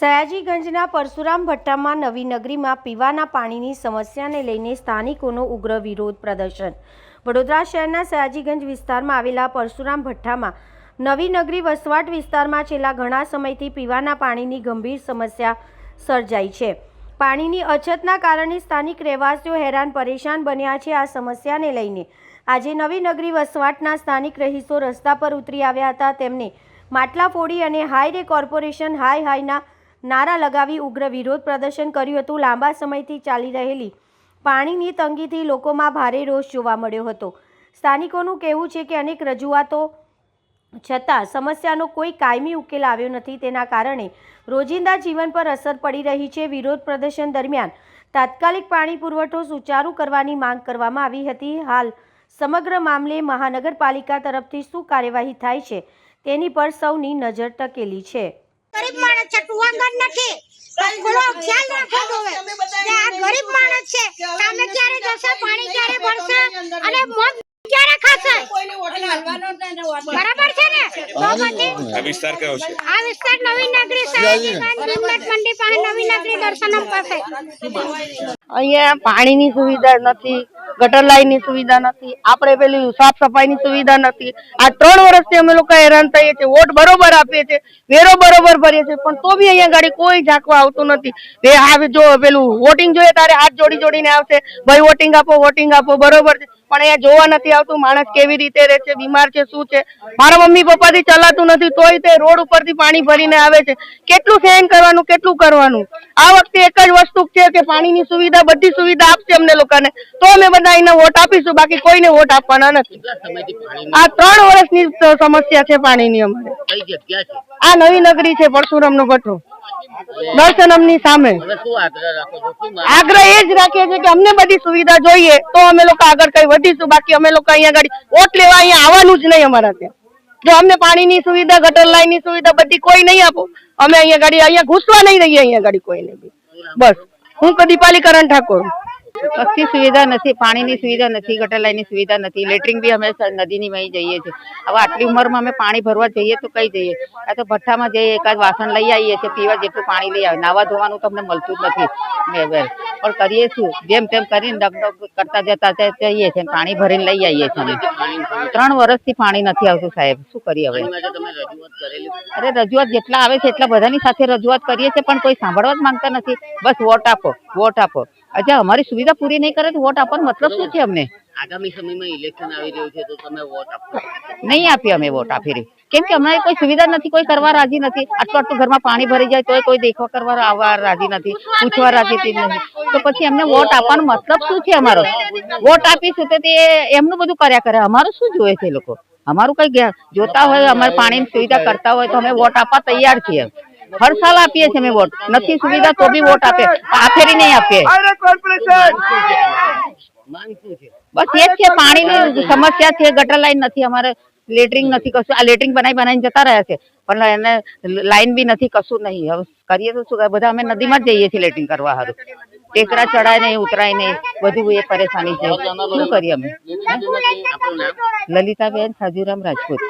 સયાજીગંજના પરશુરામ ભટ્ટામાં નવી નગરીમાં પીવાના પાણીની સમસ્યાને લઈને સ્થાનિકોનો ઉગ્ર વિરોધ પ્રદર્શન. વડોદરા શહેરના સયાજીગંજ વિસ્તારમાં આવેલા પરશુરામ ભઠ્ઠામાં નવી નગરી વસવાટ વિસ્તારમાં છેલ્લા ઘણા સમયથી પીવાના પાણીની ગંભીર સમસ્યા સર્જાઈ છે. પાણીની અછતના કારણે સ્થાનિક રહેવાસીઓ હેરાન પરેશાન બન્યા છે આ સમસ્યાને લઈને. આજે નવી નગરી વસવાટના સ્થાનિક રહીશો રસ્તા પર ઉતરી આવ્યા હતા. તેમને માટલા ફોડી અને હાઈરે કોર્પોરેશન હાય હાયના નારા લગાવી ઉગ્ર વિરોધ પ્રદર્શન કર્યું હતું. લાંબા સમયથી ચાલી રહેલી પાણીની તંગીથી લોકોમાં ભારે રોષ જોવા મળ્યો હતો. સ્થાનિકોનું કહેવું છે કે અનેક રજૂઆતો છતાં સમસ્યાનો કોઈ કાયમી ઉકેલ આવ્યો નથી. તેના કારણે રોજિંદા જીવન પર અસર પડી રહી છે. વિરોધ પ્રદર્શન દરમિયાન તાત્કાલિક પાણી પુરવઠો સુચારુ કરવાની માંગ કરવામાં આવી હતી. હાલ સમગ્ર મામલે મહાનગરપાલિકા તરફથી શું કાર્યવાહી થાય છે તેની પર સૌની નજર ટકેલી છે. ગરીબ માણસ છે ટુવાંગર નથી. થોડો ખ્યાલ રાખો જોવે કે આ ગરીબ માણસ છે. સામે ક્યારે જશે પાણી ક્યારે ભરશે અને મોત ક્યારે ખાશે? બરાબર છે ને? તો પછી આ વિસ્તાર કયો છે? આ વિસ્તાર નવી નગરી ભીમનાથ મંડી પાસે નવી નગરી દર્શનમ પાસે. અહીંયા પાણીની સુવિધા નથી. ગટર લાઈનની સુવિધા નથી, આપણે પેલી સાફ સફાઈની સુવિધા નથી. આ ત્રણ વર્ષથી અમે લોકો હેરાન થઈએ છીએ, વોટ બરોબર આપીએ છીએ, વેરો બરોબર ભરીએ છીએ, પણ તો બી અહીંયા ગાડી કોઈ ઝાંકવા આવતું નથી. બે આ જો પેલું વોટિંગ જોઈએ, તારે હાથ જોડી જોડીને આવશે, ભાઈ વોટિંગ આપો વોટિંગ આપો, બરોબર છે. પણ એ જોવા નથી આવતું માણસ કેવી રીતે રહે છે બીમાર છે શું છે. મારા મમ્મી પપ્પાથી ચલાતું નથી તોય તે રોડ ઉપરથી પાણી ભરીને આવે છે. કેટલું સહન કરવાનું કેટલું કરવાનું? આ વખતે એક જ વસ્તુ છે કે પાણીની સુવિધા બધી સુવિધા આપશે અમને લોકોને. તો અમે બધા એને વોટ આપીશું બાકી કોઈને વોટ આપવાના નથી. આ ત્રણ વર્ષની સમસ્યા છે પાણીની અમારે. આ નવી નગરી છે પરશુરામનો ભઠ્ઠો દર્શનમની સામે. આગ્રહ એ જ રાખીએ છીએ કે અમને બધી સુવિધા જોઈએ તો અમે લોકો આગળ કઈ વધીશું બાકી અમે લોકો અહીંયા ગાડી ઓટ લેવા અહીંયા આવવાનું જ નહીં અમારા ત્યાં. જો અમને પાણીની સુવિધા ગટર લાઈનની સુવિધા બધી કોઈ નહીં આપો અમે અહીંયા ગાડી અહીંયા ઘૂસવા નહીં રહીએ અહીંયા ગાડી કોઈને બી. બસ. હું દીપાલી કરણ ઠાકોર. કશી સુવિધા નથી, પાણીની સુવિધા નથી, ગટર લાઈનની સુવિધા નથી લેટરિંગ બી અમે નદીની વહી જઈએ છીએ. હવે આટલી ઉંમરમાં અમે પાણી ભરવા જઈએ તો કઈ જઈએ? આ તો ભઠ્ઠામાં જઈએ, એકાદ વાસણ લઈ આવીએ છીએ, પીવા જેટલું પાણી લઈ આવે નાવા ધોવાનું તો અમને મળતું જ નથી. પણ કરીએ શું? જેમ તેમ કરીને ડગડગ કરતા જતા જઈએ છીએ પાણી ભરીને લઈ આવીએ છીએ ત્રણ વર્ષથી પાણી નથી આવતું સાહેબ. શું કરીએ હવે? અરે રજૂઆત જેટલા આવે છે એટલા બધાની સાથે રજૂઆત કરીએ છીએ, પણ કોઈ સાંભળવા જ માંગતા નથી. બસ વોટ આપો વોટ આપો. અચ્છા અમારી સુવિધા પૂરી નહીં કરે તો વોટ આપવાનો મતલબ શું છે અમને? આગામી સમયમાં ઇલેક્શન આવી રહ્યું છે તો તમે વોટ આપો. નહીં આપીએ અમે વોટ આપી રહી. કેમ કે અમારે કોઈ સુવિધા નથી કોઈ કરવા રાજી નથી. આટલું આટલું ઘરમાં પાણી ભરી જાય તોય કોઈ દેખવા કરવા આવવા રાજી નથી પૂછવા રાજી નથી. તો પછી એમને વોટ આપવાનો મતલબ શું છે અમારો? વોટ આપીશું તો તે એમનું બધું કર્યા કરે. અમારું શું જોઈએ છે લોકો? અમારું કઈ જોતા હોય અમારે પાણીની સુવિધા કરતા હોય તો અમે વોટ આપવા તૈયાર છીએ. હર સાલ આપીએ છીએ અમે વોટ. નથી સુવિધા તો બી વોટ આપે. આખેરી નહીં આપીએ માંગ શું છે બસ એ જ છે પાણીની સમસ્યા છે ગટર લાઈન નથી અમારે લેટરિંગ નથી કશું. આ લેટરિંગ બનાવી બનાવીને જતા રહ્યા છે. પણ એને લાઈન બી નથી કશું નહીં. હવે કરીએ તો શું? બધા અમે નદીમાં જ જઈએ છીએ લેટરિંગ કરવા સારું ટેકરા ચડાય નહીં ઉતરાય નહીં. બધું એ પરેશાની છે. શું કરીએ અમે? લલિતાબેન સાજુરામ રાજપૂત.